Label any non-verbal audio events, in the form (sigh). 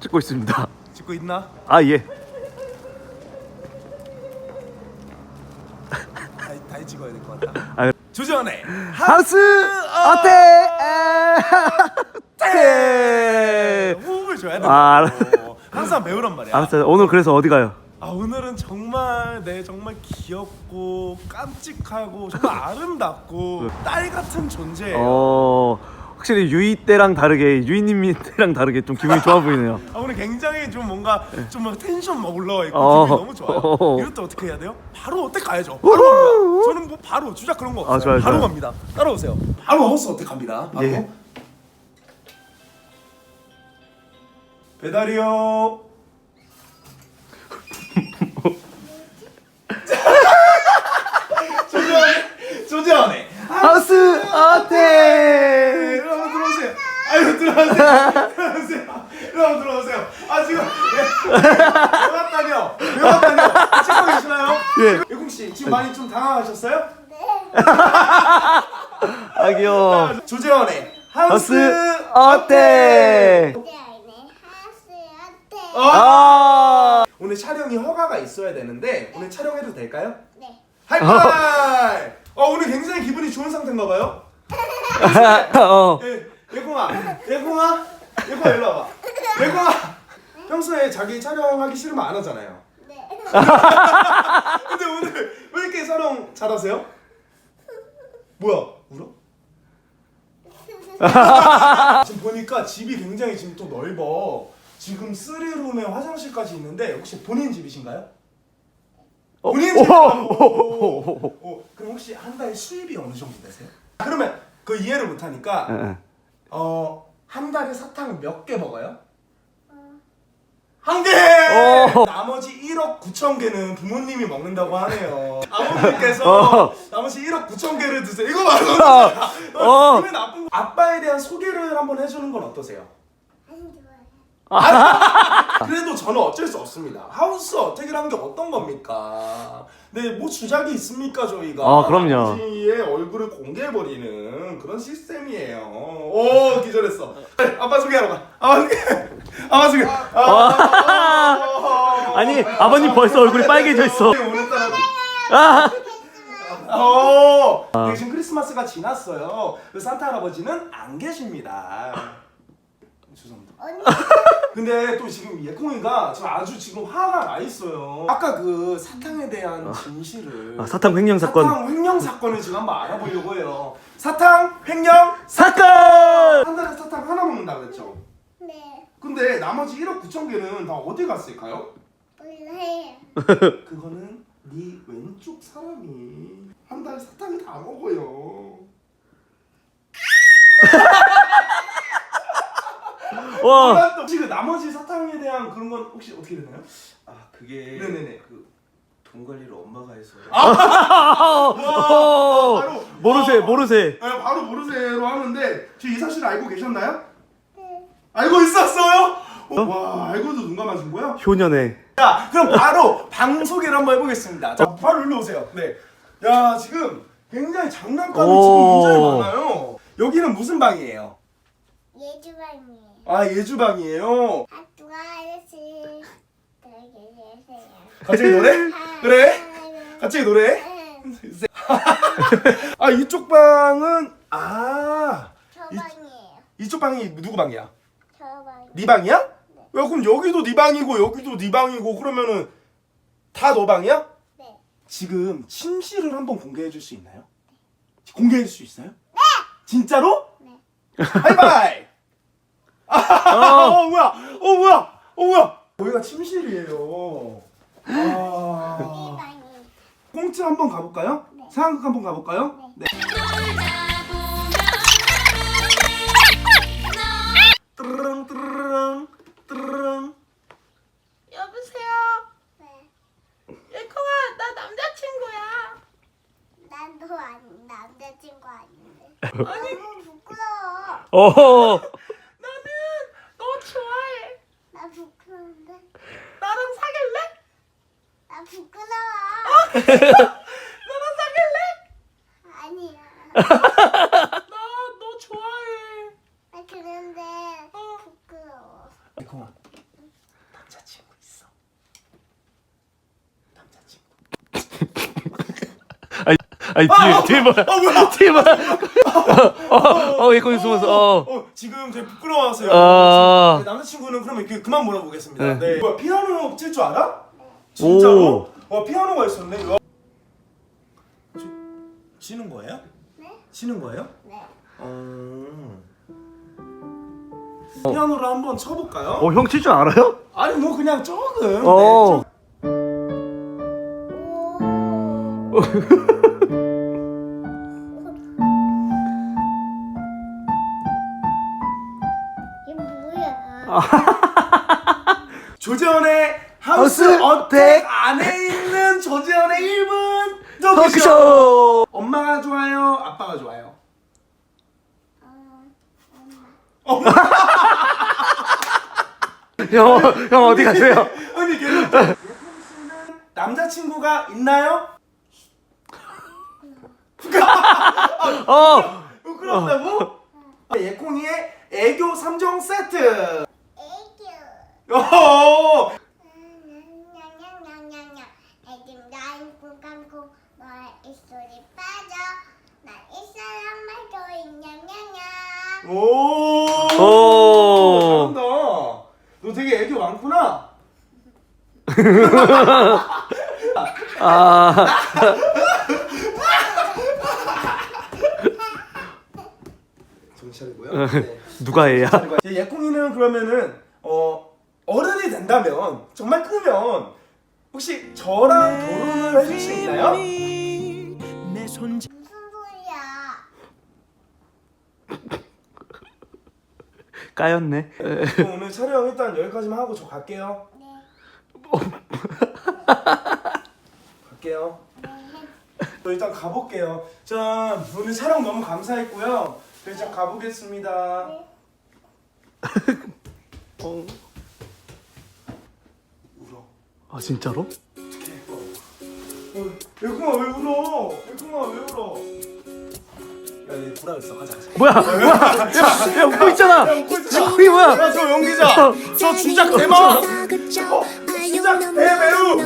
찍고 있습니다. 찍고 있나? 아 예. 다시, 다시 찍어야 될 것 같다. 아, 조전의 하우스 어때? 에. 호흡을 줘야 돼. 아. 항상 배우란 말이야. 알았어요. 오늘 그래서 어디 가요? 아 오늘은 정말 네 정말 귀엽고 깜찍하고 정말 아름답고 딸 같은 존재예요. 어 확실히 유이 때랑 다르게 유이님 (laughs) 때랑 다르게 좀 기분이 좋아 보이네요. (laughs) 아, 오늘 굉장히 좀 뭔가 좀 막 텐션 막 올라와 있고 어. 기분이 너무 좋아요. 어. 이럴 때 어떻게 해야 돼요? 바로 어택 가야죠. 바로 갑니다. 저는 뭐 바로 주작 그런 거 없어요. 아, 좋아요, 바로 좋아요. 갑니다. 따라오세요. 바로 허스 어택 갑니다. 바로. 예. 배달이요. 조재환의 조재환의 하우스 어때? 네, 여러분 들어오세요. 아유 들어오세요. 들어오세요. 아 지금 외웠다뇨. 외웠다뇨. 찍고 계시나요? 예. 예콩 씨 지금 많이 좀 당황하셨어요? 아 귀여워. 조재환의 하우스, 하우스 어때? 어? 아. 오늘 촬영이 허가가 있어야 되는데 오늘 촬영해도 될까요? 네. 하이파이! 어 오늘 굉장히 기분이 좋은 상태인가 봐요? 어. 예, 예콩아, 예콩아, 예콩아 일로 와봐. 예콩아, 평소에 자기 촬영하기 싫으면 안 하잖아요. 네. (laughs) 근데 오늘 왜 이렇게 촬영 잘하세요? 뭐야, 울어? (laughs) 지금 보니까 집이 굉장히 지금 또 넓어. 지금 3룸에 화장실까지 있는데 혹시 본인 집이신가요? 어, 본인 오, 집이라고. 오, 오, 어, 그럼 혹시 한 달 수입이 어느 정도 되세요? 그러면 그 이해를 못하니까 응, 응. 어, 한 달에 사탕 몇 개 먹어요? 한 개! 오. 나머지 1억 9천 개는 부모님이 먹는다고 하네요. (laughs) 아버님께서 어. 나머지 1억 9천 개를 드세요. 이거 말고 어. 어. 기분 나쁜 거. 아빠에 대한 소개를 한번 해주는 건 어떠세요? 안 좋아 요. (laughs) 그래도 저는 어쩔 수 없습니다. 하우스 어택이라는 게 어떤 겁니까? 네, 뭐 주작이 있습니까 저희가? 아, 그럼요. 아버지의 얼굴을 공개해버리는 그런 시스템이에요. 오, 기절했어. 네, 아빠 소개하러 가. 아빠 소개. 아빠 소개. 아, 아니 아버님 벌써 얼굴이 빨개져 있어. 아. 어, 네, 지금 크리스마스가 지났어요. 그 산타 할아버지는 안 계십니다. 죄송합니다. 언니. 근데 또 지금 예콩이가 지금 아주 지금 화가 나 있어요. 아까 그 사탕에 대한 진실을 아, 사탕 횡령 사건. 사탕 횡령 사건을 지금 한번 알아보려고 해요. 사탕 횡령 사건. 한 달에 사탕 하나 먹는다 그랬죠. 네. 근데 나머지 1억 9천 개는 다 어디 갔을까요? 몰라요. (laughs) 그거는 네 왼쪽 사람이 한 달에 사탕을 다 먹어요. (laughs) 와. 난또 혹시 그 나머지 사탕에 대한 그런 건 혹시 어떻게 되나요? 아 그게 네네네. 그돈 관리를 엄마가 해서 어. 바로 모르세 아, 모르세. 아, 바로 모르세요 하는데 지금 이 사실 알고 계셨나요? 네. 알고 있었어요? 어? 와 알고도 눈 감아준 거야? 효녀네. 자 그럼 바로 방 소개를 한번 해보겠습니다. 자 바로 일로 오세요. 네. 야 지금 굉장히 장난감이 오. 지금 굉장히 많아요. 여기는 무슨 방이에요? 예주방이에요. 아 예주방이에요. 아저씨. 되게. 갑자기 노래? 그래? 갑자기 노래? (laughs) 아 이쪽 방은 아 저 방이에요. 이쪽 방이 누구 방이야? 저 방. 네 방이야? 야 그럼 여기도 네 방이고 여기도 네 방이고 그러면은 다 너 방이야? 네. 지금 침실을 한번 공개해 줄 수 있나요? 공개해 줄 수 있어요? 네. 진짜로? 네. 하이파이. 아, 어 뭐야? 어 뭐야? 어 뭐야? 여기가 침실이에요. 이 아. 방이. 꽁트 한번 가볼까요? 네. 상황극 한번 가볼까요? 네. 뜨르릉 뜨르릉 뜨르릉 여보세요? 네. 예콩아, 나 남자친구야. 난너 아니 남자친구 아닌데. 아니, 부끄러워. 어. 나는 너 좋아해. 나 부끄러운데. 나랑 사귈래? 나 부끄러워. (laughs) 나랑 사귈래? 아니야. 나 너 좋아해. 나 그런데 어. 부끄러워. 에콩아 아니 뒤에 뒤에 봐. 아 뭐야? 뒤에 봐. 어, 어, 예kon이 숨어서. 어. 어, 지금 되게 부끄러워하세요. 아. 네, 남자친구는 그러면 그, 그만 물어보겠습니다. 네. 네. 뭐야, 피아노 칠 줄 알아? 진짜로? 오. 와 피아노가 있었네. 와. 치- 치는 거예요? 네? 치는 거예요? 네. 어. 피아노를 한번 쳐볼까요? 어, 형 칠 줄 알아요? 아니 뭐 그냥 조금. 어. 네, 오. 이게 (laughs) (laughs) 조재현의 하우스 하우스 어택 안에 있는 조재현의 1분 토크쇼. 토크쇼. 엄마가 좋아요? 아빠가 좋아요? 어, 형, 형 어디 가세요? 아니 걔는 남자친구가 있나요? 어. (laughs) 부끄럽다고? 예콩이의 애교 3종 세트. 어 냥냥냥냥냥. 애들 나인 꿈 감고 너의 입술이 빠져. 난 이 사람 말도 냥냥냥. 오. 오. 잘한다. 너 되게 애교 많구나. 아. 정신 차리고요. (laughs) 네. 누가? 이제 예콩이는 그러면은 어 어른이 된다면 정말 크면 혹시 저랑 결혼을 해줄 수 있나요? 무슨 소리야? (laughs) 까였네. 그럼 오늘 촬영 일단 여기까지만 하고 저 갈게요. 네. 갈게요. 저 일단 가볼게요. 자 오늘 촬영 너무 감사했고요. 저 일단 가보겠습니다. (laughs) 어. 아 진짜로? 예kum아 왜 울어? 예kum아 왜 울어? 야얘 보라 있어 가자 가자 뭐야? 아, 뭐야? 야, 웃고 있잖아. 이게 뭐야? 야저 연기자 저 어, 주작 대박! 어, 주작 대배우!